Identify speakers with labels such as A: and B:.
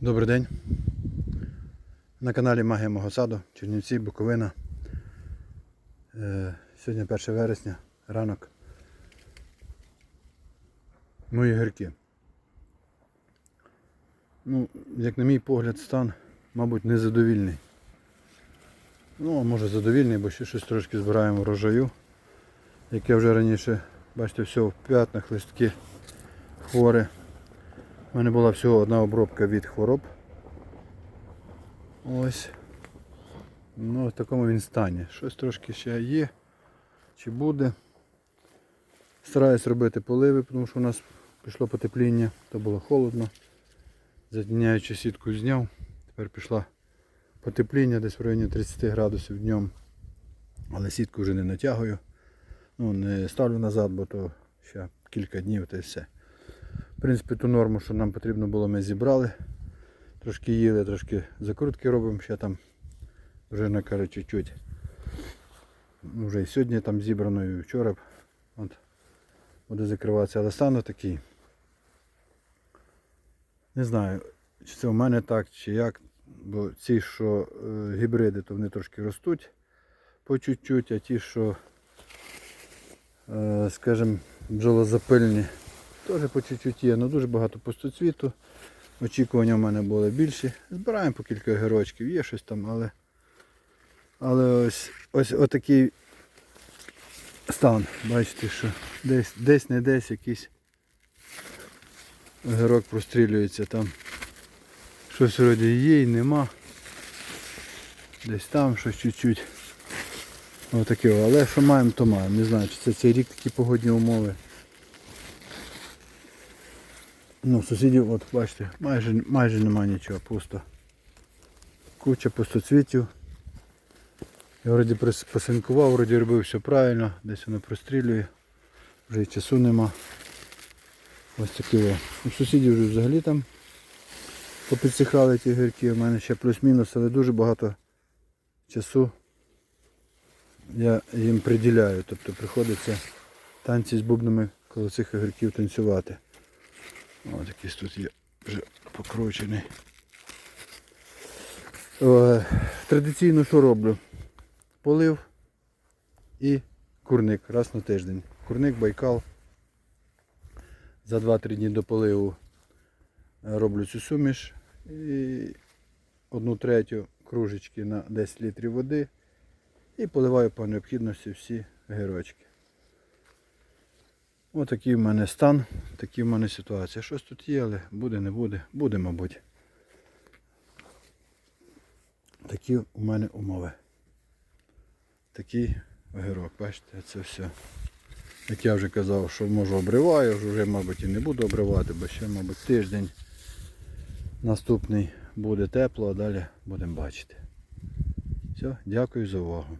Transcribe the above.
A: Добрий день. На каналі Магія мого саду, Чернівці, Буковина. Е, Сьогодні 1 вересня, ранок. Мої гірки. Ну, як на мій погляд, стан, мабуть, незадовільний. Ну, а може задовільний, бо ще щось трошки збираємо врожаю. Як я вже раніше, бачите, все в п'ятнах, листки хворі. У мене була всього одна обробка від хвороб. Ось. Ну, в такому він стані. Щось трошки ще є. Чи буде. Стараюсь робити поливи, тому що у нас пішло потепління, то було холодно. Затіняючи сітку зняв. Тепер пішло потепління десь в районі 30 градусів днем. Але сітку вже не натягую. Ну, не ставлю назад, бо то ще кілька днів та й все. Принципі, ту норму, що нам потрібно було, ми зібрали. Трошки їли, трошки закрутки робимо, ще там вже на каре чуть-чуть. Вже і сьогодні там зібрано, і вчора. От, буде закриватися, але стану такий. Не знаю, чи це в мене так, чи як. Бо ці, що е, гібриди, то вони трошки ростуть по чуть-чуть, а ті, що, е, скажімо, бджолозапильні, Теж по чуть-чуть є, але дуже багато пустоцвіту. Очікування в мене були більші. Збираємо по кілька герочків, є щось там, але але ось ось отакий стан. Бачите, що десь десь не десь якийсь герок прострілюється там. Щось вроді є і нема. Десь там щось чуть-чуть. Отаке, але що маємо, то маємо. Не знаю, чи це цей рік такі погодні умови. Ну, сусідів, от бачите, майже, майже немає нічого, пусто. Куча пустоцвітів. Я вроді посинкував, вроді робив все правильно, десь воно прострілює, вже і часу нема. Ось такі. У сусідів вже взагалі там попідсихали ті гірки, у мене ще плюс-мінус, але дуже багато часу я їм приділяю. Тобто приходиться танці з бубнами коло цих огірків танцювати. Ось якийсь тут є вже покручений. Е, Традиційно що роблю? Полив і курник раз на тиждень. Курник Байкал. За 2-3 дні до поливу е, роблю цю суміш і одну третю кружечки на 10 літрів води і поливаю по необхідності всі гірочки. Отакий в мене стан, такі в мене ситуація. Щось тут є, але буде, не буде. Буде, мабуть. Такі у мене умови. Такий огірок, бачите, це все. Як я вже казав, що можу обриваю, вже, мабуть, і не буду обривати, бо ще, мабуть, тиждень наступний буде тепло, а далі будемо бачити. Все, дякую за увагу.